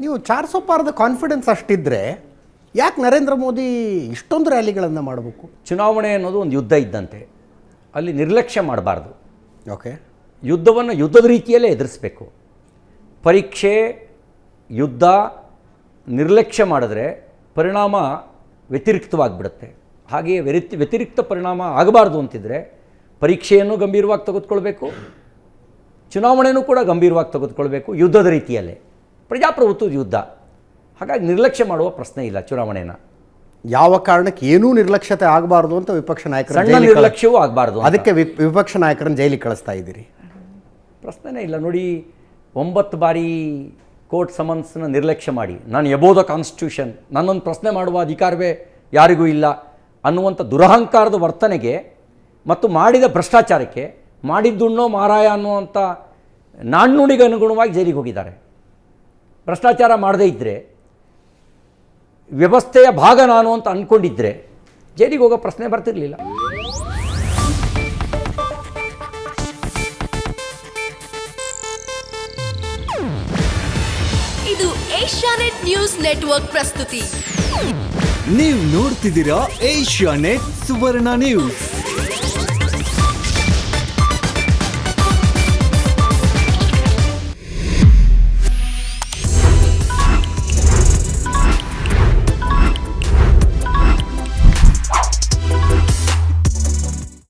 ನೀವು ಚಾರ್ ಸौ ಪಾರದ ಕಾನ್ಫಿಡೆನ್ಸ್ ಅಷ್ಟಿದ್ರೆ ಯಾಕೆ ನರೇಂದ್ರ ಮೋದಿ ಇಷ್ಟೊಂದು ರ್ಯಾಲಿಗಳನ್ನು ಮಾಡಬೇಕು? ಚುನಾವಣೆ ಅನ್ನೋದು ಒಂದು ಯುದ್ಧ ಇದ್ದಂತೆ. ಅಲ್ಲಿ ನಿರ್ಲಕ್ಷ್ಯ ಮಾಡಬಾರ್ದು. ಓಕೆ ಯುದ್ಧವನ್ನು ಯುದ್ಧದ ರೀತಿಯಲ್ಲೇ ಎದುರಿಸಬೇಕು. ಪರೀಕ್ಷೆ ಯುದ್ಧ ನಿರ್ಲಕ್ಷ್ಯ ಮಾಡಿದ್ರೆ ಪರಿಣಾಮ ವ್ಯತಿರಿಕ್ತವಾಗಿಬಿಡುತ್ತೆ. ಹಾಗೆಯೇ ವ್ಯರಿತ್ ವ್ಯತಿರಿಕ್ತ ಪರಿಣಾಮ ಆಗಬಾರ್ದು ಅಂತಿದ್ರೆ ಪರೀಕ್ಷೆಯನ್ನು ಗಂಭೀರವಾಗಿ ತೆಗೆದುಕೊಳ್ಬೇಕು ಚುನಾವಣೆಯೂ ಕೂಡ ಗಂಭೀರವಾಗಿ ತೆಗೆದುಕೊಳ್ಬೇಕು ಯುದ್ಧದ ರೀತಿಯಲ್ಲೇ. ಪ್ರಜಾಪ್ರಭುತ್ವದ ಯುದ್ಧ. ಹಾಗಾಗಿ ನಿರ್ಲಕ್ಷ್ಯ ಮಾಡುವ ಪ್ರಶ್ನೆ ಇಲ್ಲ ಚುನಾವಣೆಯನ್ನು ಯಾವ ಕಾರಣಕ್ಕೆ ಏನೂ ನಿರ್ಲಕ್ಷ್ಯತೆ ಆಗಬಾರ್ದು ಅಂತ ವಿಪಕ್ಷ ನಾಯಕರು ಸಣ್ಣ ನಿರ್ಲಕ್ಷ್ಯವೂ ಆಗಬಾರ್ದು ಅದಕ್ಕೆ ವಿಪಕ್ಷ ನಾಯಕರನ್ನು ಜೈಲಿಗೆ ಕಳಿಸ್ತಾ ಇದ್ದೀರಿ. ಪ್ರಶ್ನೆನೇ ಇಲ್ಲ. ನೋಡಿ ಒಂಬತ್ತು ಬಾರಿ ಕೋರ್ಟ್ ಸಮನ್ಸ್ನ ನಿರ್ಲಕ್ಷ್ಯ ಮಾಡಿ. ನಾನು ಎಬೋ ದ ಕಾನ್ಸ್ಟಿಟ್ಯೂಷನ್. ನನ್ನೊಂದು ಪ್ರಶ್ನೆ ಮಾಡುವ ಅಧಿಕಾರವೇ ಯಾರಿಗೂ ಇಲ್ಲ. ಅನ್ನುವಂಥ ದುರಹಂಕಾರದ ವರ್ತನೆಗೆ ಮತ್ತು ಮಾಡಿದ ಭ್ರಷ್ಟಾಚಾರಕ್ಕೆ ಮಾಡಿದ್ದುಣ್ಣೋ ಮಾರಾಯ ಅನ್ನುವಂಥ ನಾಣ್ಣುಡಿಗೆ ಅನುಗುಣವಾಗಿ ಜೈಲಿಗೆ ಹೋಗಿದ್ದಾರೆ. ಭ್ರಷ್ಟಾಚಾರ ಮಾಡದೇ ಇದ್ದರೆ ವ್ಯವಸ್ಥೆಯ ಭಾಗ ನಾನು ಅಂತ ಅಂದ್ಕೊಂಡಿದ್ದರೆ ಜೈಲಿಗೆ ಹೋಗೋ ಪ್ರಶ್ನೆ ಬರ್ತಿರಲಿಲ್ಲ. ಇದು ಏಷ್ಯಾನೆಟ್ ನ್ಯೂಸ್ ನೆಟ್ವರ್ಕ್ ಪ್ರಸ್ತುತಿ. ನೀವು ನೋಡ್ತಿದ್ದೀರಾ ಏಷ್ಯಾ ನೆಟ್ ಸುವರ್ಣ ನ್ಯೂಸ್.